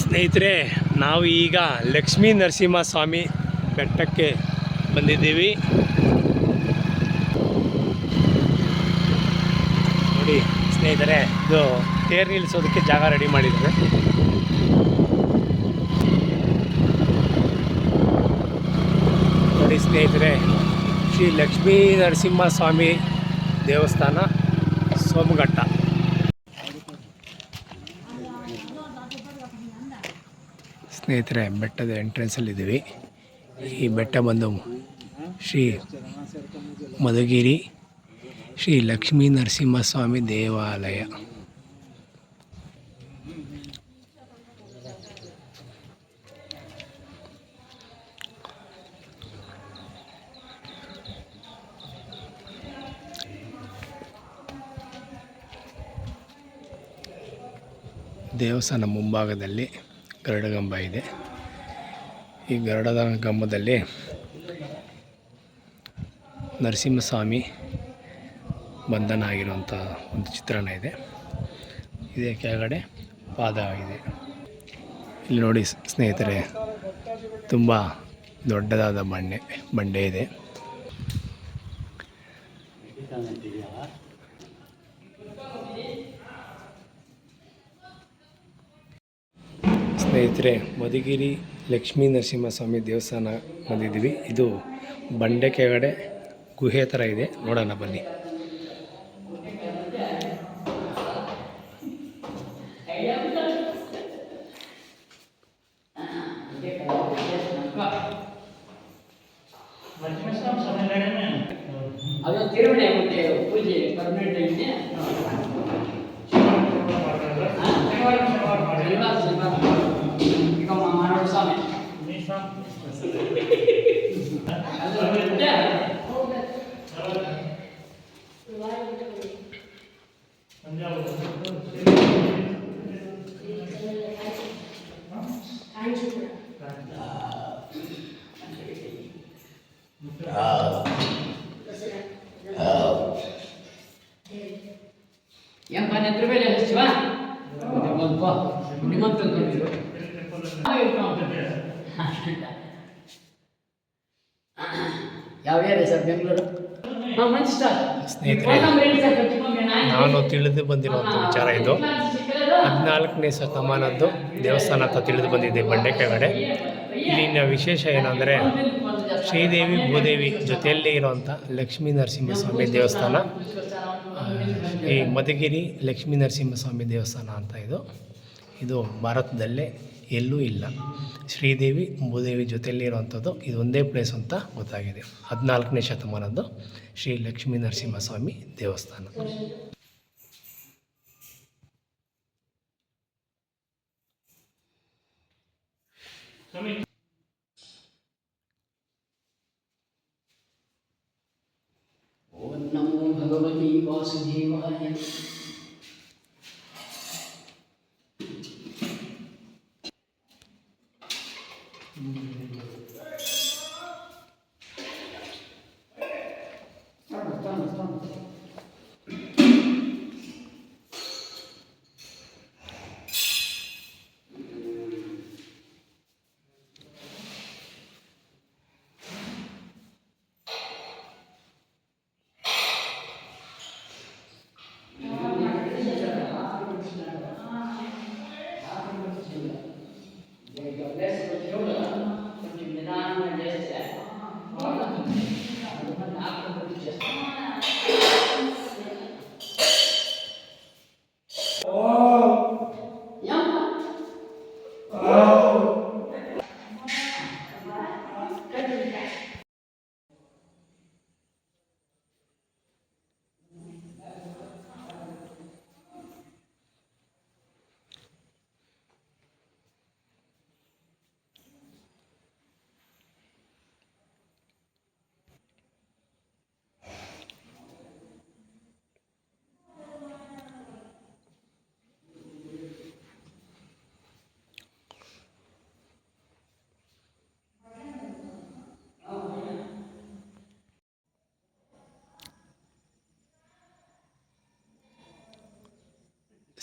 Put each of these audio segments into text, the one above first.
ಸ್ನೇಹಿತರೆ, ನಾವು ಈಗ ಲಕ್ಷ್ಮೀ ನರಸಿಂಹ ಸ್ವಾಮಿ ಬೆಟ್ಟಕ್ಕೆ ಬಂದಿದ್ದೀವಿ. ನೋಡಿ ಸ್ನೇಹಿತರೆ, ಇದು ತೇರು ನಿಲ್ಲಿಸೋದಕ್ಕೆ ಜಾಗ ರೆಡಿ ಮಾಡಿದ್ದಾರೆ. ನೋಡಿ ಸ್ನೇಹಿತರೆ, ಶ್ರೀ ಲಕ್ಷ್ಮೀ ನರಸಿಂಹ ಸ್ವಾಮಿ ದೇವಸ್ಥಾನ ಸೋಮಘಟ್ಟ. ಸ್ನೇಹಿತರೆ ಬೆಟ್ಟದ ಎಂಟ್ರೆನ್ಸಲ್ಲಿದ್ದೀವಿ ಈ ಬೆಟ್ಟ ಬಂದು ಶ್ರೀ ಮಧುಗಿರಿ ಶ್ರೀ ಲಕ್ಷ್ಮೀ ನರಸಿಂಹಸ್ವಾಮಿ ದೇವಾಲಯ. ದೇವಸ್ಥಾನ ಮುಂಭಾಗದಲ್ಲಿ ಗರುಡಗಂಬ ಇದೆ. ಈ ಗರಡದ ಗಂಬದಲ್ಲಿ ನರಸಿಂಹಸ್ವಾಮಿ ಬಂಧನ ಆಗಿರುವಂಥ ಒಂದು ಚಿತ್ರಣ ಇದೆ. ಇದೇ ಕೆಳಗಡೆ ಪಾದ ಆಗಿದೆ. ಇಲ್ಲಿ ನೋಡಿ ಸ್ನೇಹಿತರೆ, ತುಂಬ ದೊಡ್ಡದಾದ ಬಂಡೆ ಬಂಡೆ ಇದೆ. ಸ್ನೇಹಿತರೆ ಮಧುಗಿರಿ ಲಕ್ಷ್ಮೀ ನರಸಿಂಹಸ್ವಾಮಿ ದೇವಸ್ಥಾನ ಬಂದಿದ್ದೀವಿ. ಇದು ಬಂಡೆ ಕೆಳಗಡೆ ಗುಹೆ ಥರ ಇದೆ. ನೋಡೋಣ ಬನ್ನಿ ಅದು ತಿರುಮಣೆ ಮತ್ತೆ ಪೂಜೆ ಪರ್ಮನೆಂಟ್ ಐತೆ ಶನಿವಾರ ಶನಿವಾರ ಈಗ ಮಾನವ ಸ್ವಾಮಿ ಅದು ಬಿಟ್ಟೆ ಎಂಪ ನೆತ್ರ ಮೇಲೆ ಹಚ್ಚಿವ ನಿಮ್ಮಂತ ಬೆಂಗಳೂರು? ಸ್ನೇಹಿತರೆ, ನಾನು ತಿಳಿದು ಬಂದಿರುವಂಥ ವಿಚಾರ ಇದು. ಹದಿನಾಲ್ಕನೇ ಶತಮಾನದ್ದು ದೇವಸ್ಥಾನ ಅಂತ ತಿಳಿದು ಬಂದಿದೆ ಬಂಡೆ ಕೆಳಗಡೆ ಇಲ್ಲಿನ ವಿಶೇಷ ಏನಂದರೆ ಶ್ರೀದೇವಿ ಭೂದೇವಿ ಜೊತೆಯಲ್ಲೇ ಇರುವಂಥ ಲಕ್ಷ್ಮೀ ನರಸಿಂಹಸ್ವಾಮಿ ದೇವಸ್ಥಾನ. ಈ ಮಧುಗಿರಿ ಲಕ್ಷ್ಮೀ ನರಸಿಂಹಸ್ವಾಮಿ ದೇವಸ್ಥಾನ ಅಂತ ಇದು. ಇದು ಭಾರತದಲ್ಲೇ ಎಲ್ಲೂ ಇಲ್ಲ. ಶ್ರೀದೇವಿ ಭೂದೇವಿ ಜೊತೆಯಲ್ಲೇ ಇರುವಂಥದ್ದು ಇದು ಒಂದೇ ಪ್ಲೇಸ್ ಅಂತ ಗೊತ್ತಾಗಿದೆ. ಹದಿನಾಲ್ಕನೇ ಶತಮಾನದ್ದು ಶ್ರೀ ಲಕ್ಷ್ಮೀ ನರಸಿಂಹಸ್ವಾಮಿ ದೇವಸ್ಥಾನ. ಓಂ ನಮೋ ಭಗವತಿ ವಾಸುದೇವಾಯ. Mm-hmm.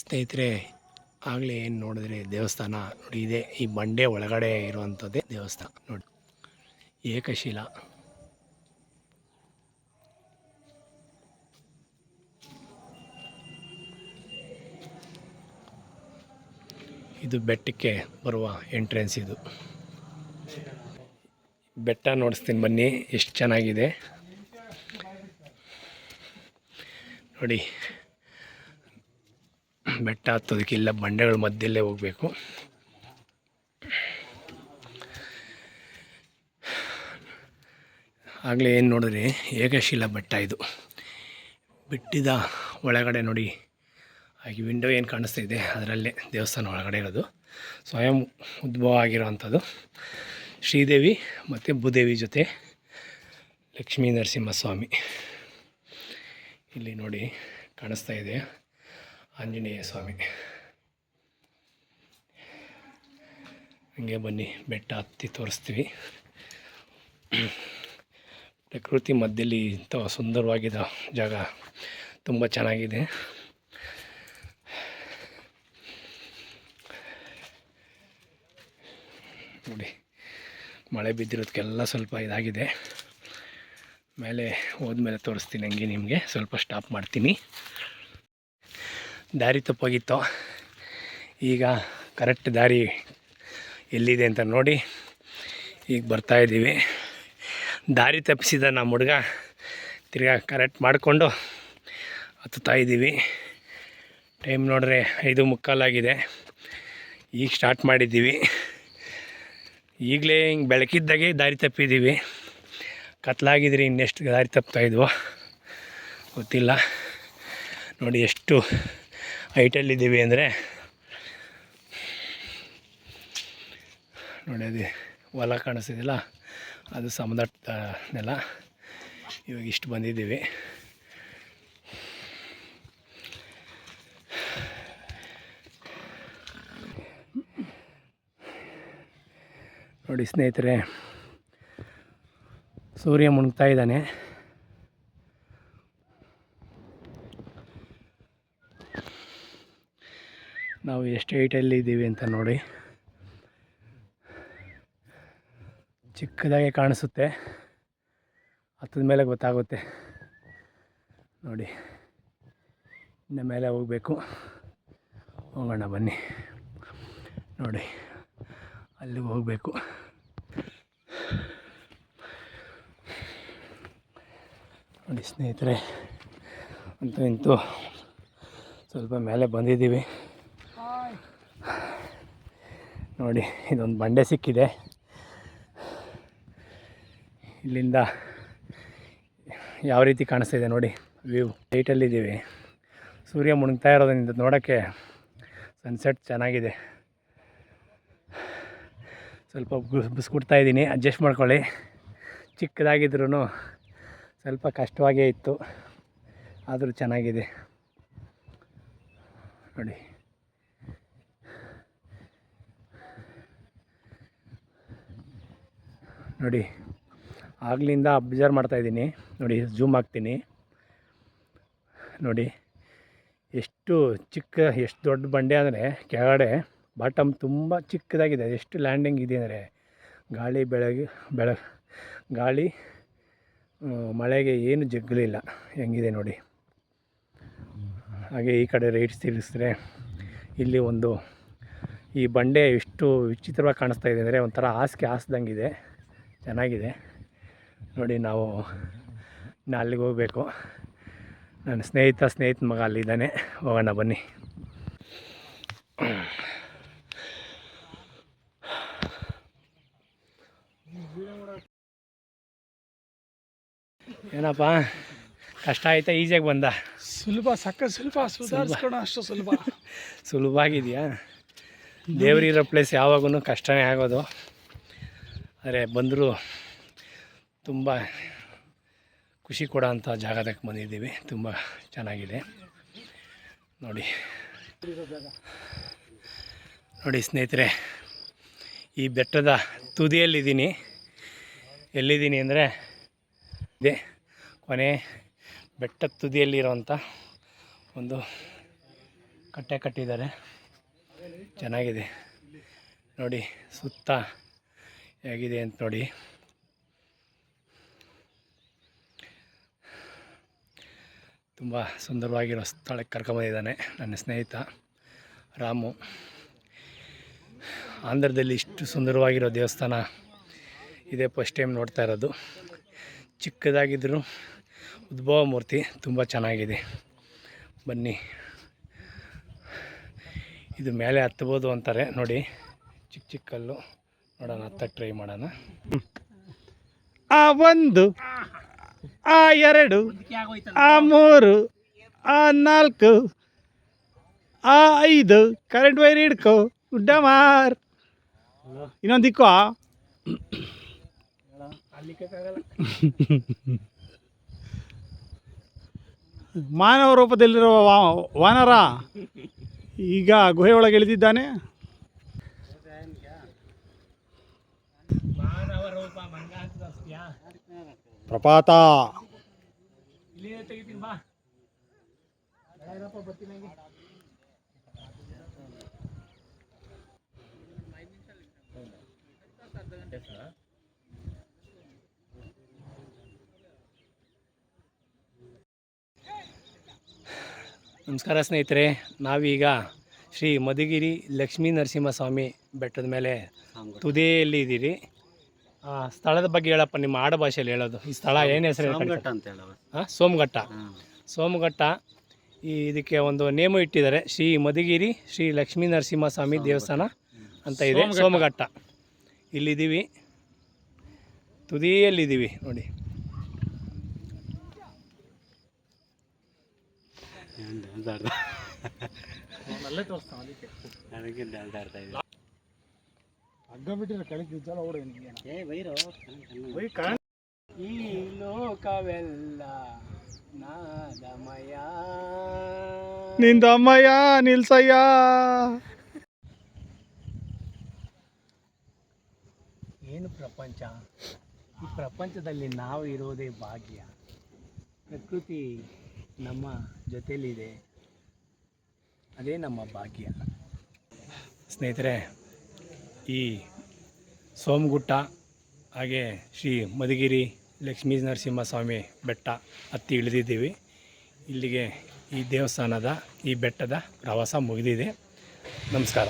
ಸ್ನೇಹಿತರೆ, ಆಗಲೇ ಏನು ನೋಡಿದ್ರೆ ದೇವಸ್ಥಾನ ನೋಡಿ, ಇದೆ ಈ ಬಂಡೆ ಒಳಗಡೆ ಇರುವಂಥದ್ದೇ ದೇವಸ್ಥಾನ ನೋಡಿ. ಏಕಶಿಲ. ಇದು ಬೆಟ್ಟಕ್ಕೆ ಬರುವ ಎಂಟ್ರೆನ್ಸ್ ಇದು. ಬೆಟ್ಟ ನೋಡಿಸ್ತೀನಿ ಬನ್ನಿ, ಎಷ್ಟು ಚೆನ್ನಾಗಿದೆ. ನೋಡಿ ಬೆಟ್ಟ ಹತ್ತೋದಕ್ಕಿಲ್ಲ ಬಂಡೆಗಳ ಮಧ್ಯಲ್ಲೇ ಹೋಗಬೇಕು. ಆಗಲೇ ಏನು ನೋಡಿದ್ರೆ? ಏಕಶಿಲಾ ಬೆಟ್ಟ ಇದು. ಬಿಟ್ಟಿದ ಒಳಗಡೆ ನೋಡಿ, ಹಾಗೆ ವಿಂಡೋ ಏನು ಕಾಣಿಸ್ತಾ ಇದೆ, ಅದರಲ್ಲೇ ದೇವಸ್ಥಾನ ಒಳಗಡೆ ಇರೋದು. ಸ್ವಯಂ ಉದ್ಭವ ಆಗಿರೋವಂಥದ್ದು. ಶ್ರೀದೇವಿ ಮತ್ತು ಭೂದೇವಿ ಜೊತೆ ಲಕ್ಷ್ಮೀ ನರಸಿಂಹಸ್ವಾಮಿ. ಇಲ್ಲಿ ನೋಡಿ ಕಾಣಿಸ್ತಾ ಇದೆ. ಆಂಜನೇಯ ಸ್ವಾಮಿ. ಹಂಗೆ ಬನ್ನಿ, ಬೆಟ್ಟ ಹತ್ತಿ ತೋರಿಸ್ತೀವಿ. ಪ್ರಕೃತಿ ಮಧ್ಯದಲ್ಲಿ ಇಂಥ ಸುಂದರವಾಗಿದ್ದ ಜಾಗ ತುಂಬ ಚೆನ್ನಾಗಿದೆ. ನೋಡಿ, ಮಳೆ ಬಿದ್ದಿರೋದಕ್ಕೆಲ್ಲ ಸ್ವಲ್ಪ ಇದಾಗಿದೆ. ಮೇಲೆ ಹೋದ್ಮೇಲೆ ತೋರಿಸ್ತೀನಿ, ಹಂಗೆ ನಿಮಗೆ ಸ್ವಲ್ಪ ಸ್ಟಾಪ್ ಮಾಡ್ತೀನಿ. ದಾರಿ ತಪ್ಪಾಗಿತ್ತು. ಈಗ ಕರೆಕ್ಟ್ ದಾರಿ ಎಲ್ಲಿದೆ ಅಂತ ನೋಡಿ. ಈಗ ಬರ್ತಾ ಇದ್ದೀವಿ. ದಾರಿ ತಪ್ಪಿಸಿದ ನಮ್ಮ ಹುಡುಗ ತಿರ್ಗಾ ಕರೆಕ್ಟ್ ಮಾಡಿಕೊಂಡು ಹತ್ತುತ್ತಾ ಇದ್ದೀವಿ. ಟೈಮ್ ನೋಡ್ರೆ ಐದು ಮುಕ್ಕಾಲಾಗಿದೆ ಈಗ ಸ್ಟಾರ್ಟ್ ಮಾಡಿದ್ದೀವಿ. ಈಗಲೇ ಹಿಂಗೆ ಬೆಳಕಿದ್ದಾಗೆ ದಾರಿ ತಪ್ಪಿದ್ದೀವಿ. ಕತ್ಲಾಗಿದ್ರೆ ಇನ್ನೆಷ್ಟು ದಾರಿ ತಪ್ತಾ ಇದ್ವೋ ಗೊತ್ತಿಲ್ಲ. ನೋಡಿ ಎಷ್ಟು ಹೈಟಲ್ಲಿದ್ದೀವಿ ಅಂದರೆ ನೋಡಿ ಅದು ಹೊಲ ಕಾಣಿಸ್ತಿದ್ದಿಲ್ಲ ಅದು ಸಮದಟ್ಟ ನೆಲ. ಇವಾಗ ಇಷ್ಟು ಬಂದಿದ್ದೀವಿ. ನೋಡಿ ಸ್ನೇಹಿತರೆ, ಸೂರ್ಯ ಮುಳುಗ್ತಾ ಇದ್ದಾನೆ. ಹೈಟಲ್ಲಿ ಇದ್ದೀವಿ ಅಂತ ನೋಡಿ. ಚಿಕ್ಕದಾಗೆ ಕಾಣಿಸುತ್ತೆ. ಹತ್ತದ ಮೇಲೆ ಗೊತ್ತಾಗುತ್ತೆ. ನೋಡಿ. ಇನ್ನು ಮೇಲೆ ಹೋಗಬೇಕು. ಹೋಗೋಣ ಬನ್ನಿ. ನೋಡಿ. ಅಲ್ಲಿಗೆ ಹೋಗಬೇಕು. ನೋಡಿ ಸ್ನೇಹಿತರೆ, ಅಂತೂ ಇಂತೂ ಸ್ವಲ್ಪ ಮೇಲೆ ಬಂದಿದ್ದೀವಿ. ನೋಡಿ, ಇದೊಂದು ಬಂಡೆ ಸಿಕ್ಕಿದೆ. ಇಲ್ಲಿಂದ ಯಾವ ರೀತಿ ಕಾಣಿಸ್ತಾ ಇದೆ ನೋಡಿ, ವ್ಯೂ. ಲೈಟಲ್ಲಿದ್ದೀವಿ ಸೂರ್ಯ ಮುಳುಗ್ತಾ ಇರೋದ್ರಿಂದ ನೋಡೋಕ್ಕೆ ಸನ್ಸೆಟ್ ಚೆನ್ನಾಗಿದೆ. ಸ್ವಲ್ಪ ಬಿಸ್ಕೊಡ್ತಾ ಇದ್ದೀನಿ. ಅಡ್ಜಸ್ಟ್ ಮಾಡ್ಕೊಳ್ಳಿ. ಚಿಕ್ಕದಾಗಿದ್ರೂ ಸ್ವಲ್ಪ ಕಷ್ಟವಾಗೇ ಇತ್ತು. ಆದರೂ ಚೆನ್ನಾಗಿದೆ. ನೋಡಿ. ನೋಡಿ, ಆಗ್ಲಿಂದ ಅಬ್ಸರ್ವ್ ಮಾಡ್ತಾಯಿದ್ದೀನಿ ನೋಡಿ ಝೂಮ್ ಹಾಕ್ತೀನಿ. ನೋಡಿ, ಎಷ್ಟು ಚಿಕ್ಕ, ಎಷ್ಟು ದೊಡ್ಡ ಬಂಡೆ ಅಂದರೆ ಕೆಳಗಡೆ ಬಾಟಮ್ ತುಂಬ ಚಿಕ್ಕದಾಗಿದೆ. ಎಷ್ಟು ಲ್ಯಾಂಡಿಂಗ್ ಇದೆ ಅಂದರೆ, ಗಾಳಿ ಬೆಳಗ್ಗೆ ಬೆಳ, ಗಾಳಿ ಮಳೆಗೆ ಏನು ಜಗ್ಗಲಿಲ್ಲ. ಹೆಂಗಿದೆ ನೋಡಿ. ಹಾಗೆ ಈ ಕಡೆ ರೈಟ್ ತಿರುಗಿಸಿದ್ರೆ ಇಲ್ಲಿ ಒಂದು ಈ ಬಂಡೆ ಎಷ್ಟು ವಿಚಿತ್ರವಾಗಿ ಕಾಣಿಸ್ತಾ ಇದೆ ಅಂದರೆ ಒಂಥರ ಹಾಸಿಗೆ ಹಾಸ್ದಂಗಿದೆ. ಚೆನ್ನಾಗಿದೆ. ನೋಡಿ ನಾವು ಇನ್ನು ಅಲ್ಲಿಗೆ ಹೋಗಬೇಕು. ನನ್ನ ಸ್ನೇಹಿತ ಸ್ನೇಹಿತ ಮಗ ಅಲ್ಲಿದ್ದಾನೆ. ಹೋಗೋಣ ಬನ್ನಿ. ಏನಪ್ಪ? ಕಷ್ಟ ಆಯ್ತಾ? ಈಸಿಯಾಗಿ ಬಂದ? ಸುಲಭ ಸಕ್ಕ ಸುಲಭ. ಸುಧಾರಿಸ್ಕೊಳ ಅಷ್ಟು ಸುಲಭ. ಸುಲಭ ಆಗಿದೆಯಾ? ದೇವರಿರೋ ಪ್ಲೇಸ್ ಯಾವಾಗೂ ಕಷ್ಟನೇ ಆಗೋದು. ಆದರೆ ಬಂದರೂ ತುಂಬ ಖುಷಿ ಕೊಡೋಂಥ ಜಾಗದಕ್ಕೆ ಬಂದಿದ್ದೀವಿ. ತುಂಬ ಚೆನ್ನಾಗಿದೆ. ನೋಡಿ. ನೋಡಿ ಸ್ನೇಹಿತರೆ, ಈ ಬೆಟ್ಟದ ತುದಿಯಲ್ಲಿದ್ದೀನಿ. ಎಲ್ಲಿದ್ದೀನಿ ಅಂದರೆ, ಇದೆ ಕೊನೆ ಬೆಟ್ಟದ ತುದಿಯಲ್ಲಿರೋಂಥ ಒಂದು ಕಟ್ಟೆ ಕಟ್ಟಿದ್ದಾರೆ. ಚೆನ್ನಾಗಿದೆ. ನೋಡಿ, ಸುತ್ತ ಹೇಗಿದೆ ಅಂತ ನೋಡಿ. ತುಂಬ ಸುಂದರವಾಗಿರೋ ಸ್ಥಳಕ್ಕೆ ಕರ್ಕೊಂಬಂದಿದ್ದಾನೆ ನನ್ನ ಸ್ನೇಹಿತ ರಾಮು. ಆಂಧ್ರದಲ್ಲಿ ಇಷ್ಟು ಸುಂದರವಾಗಿರೋ ದೇವಸ್ಥಾನ ಇದೇ ಫಸ್ಟ್ ಟೈಮ್ ನೋಡ್ತಾ ಇರೋದು. ಚಿಕ್ಕದಾಗಿದ್ದರೂ ಉದ್ಭವ ಮೂರ್ತಿ ತುಂಬ ಚೆನ್ನಾಗಿದೆ. ಬನ್ನಿ. ಇದು ಮೇಲೆ ಹತ್ಬೋದು ಅಂತಾರೆ ನೋಡಿ ಚಿಕ್ಕ ಚಿಕ್ಕ ಕಲ್ಲು ನೋಡೋಣ ಹತ್ತಕ್ಕೆ ಟ್ರೈ ಮಾಡೋಣ. ಆ ಒಂದು, ಆ ಎರಡು, ಆ ಮೂರು, ಆ ನಾಲ್ಕು, ಆ ಐದು. ಕರೆಂಟ್ ವೈರ್ ಹಿಡ್ಕೊ, ಗುಡ್ಡ ಮಾರ್. ಇನ್ನೊಂದು ದಿಕ್ಕೋ ಮಾನವ ರೂಪದಲ್ಲಿರುವ ವಾನರ ಈಗ ಗುಹೆಯೊಳಗೆ ಇಳಿದಿದ್ದಾನೆ. ಪ್ರಪಾತ. ನಮಸ್ಕಾರ ಸ್ನೇಹಿತರೆ ನಾವೀಗ ಶ್ರೀ ಮಧುಗಿರಿ ಲಕ್ಷ್ಮೀ ನರಸಿಂಹಸ್ವಾಮಿ ಬೆಟ್ಟದ ಮೇಲೆ ತುದಿಯಲ್ಲಿ ಇದ್ದೀರಿ. ಆ ಸ್ಥಳದ ಬಗ್ಗೆ ಹೇಳಪ್ಪ ನಿಮ್ಮ ಆಡ ಭಾಷೆಯಲ್ಲಿ ಹೇಳೋದು. ಈ ಸ್ಥಳ ಏನು ಹೆಸರು ಅಂತ ಹೇಳವ ಸೋಮಘಟ್ಟ. ಸೋಮಘಟ್ಟ ಈ ಇದಕ್ಕೆ ಒಂದು ನೇಮು ಇಟ್ಟಿದ್ದಾರೆ. ಶ್ರೀ ಮಧುಗಿರಿ ಶ್ರೀ ಲಕ್ಷ್ಮೀ ನರಸಿಂಹಸ್ವಾಮಿ ದೇವಸ್ಥಾನ ಅಂತ ಇದೆ. ಸೋಮಘಟ್ಟ. ಇಲ್ಲಿದ್ದೀವಿ. ತುದಿಯಲ್ಲಿದ್ದೀವಿ ನೋಡಿ. ನನಗೆ ಡಾಡ್ತಾ ಇದೆ. ಹಗ್ಗ ಬಿಟ್ಟಿರೋ ಕೆಳಗೆ ಜಲ ಓಡ ಏ ವೈರು? ಈ ಲೋಕವೆಲ್ಲ ನಾದಮಯ. ನಿಂದಮ್ಮಯ್ಯ ನಿಲ್ಸಯ್ಯ. ಏನು ಪ್ರಪಂಚ? ಈ ಪ್ರಪಂಚದಲ್ಲಿ ನಾವು ಇರೋದೇ ಭಾಗ್ಯ. ಪ್ರಕೃತಿ ನಮ್ಮ ಜೊತೆಯಲ್ಲಿದೆ ಅದೇ ನಮ್ಮ ಭಾಗ್ಯ. ಸ್ನೇಹಿತರೆ, ಈ ಸೋಮಗುಟ್ಟ ಹಾಗೆ ಶ್ರೀ ಮಧುಗಿರಿ ಲಕ್ಷ್ಮೀ ನರಸಿಂಹಸ್ವಾಮಿ ಬೆಟ್ಟ ಹತ್ತಿ ಇಳಿದಿದ್ದೀವಿ. ಇಲ್ಲಿಗೆ ಈ ದೇವಸ್ಥಾನದ ಈ ಬೆಟ್ಟದ ಪ್ರವಾಸ ಮುಗಿದಿದೆ. ನಮಸ್ಕಾರ.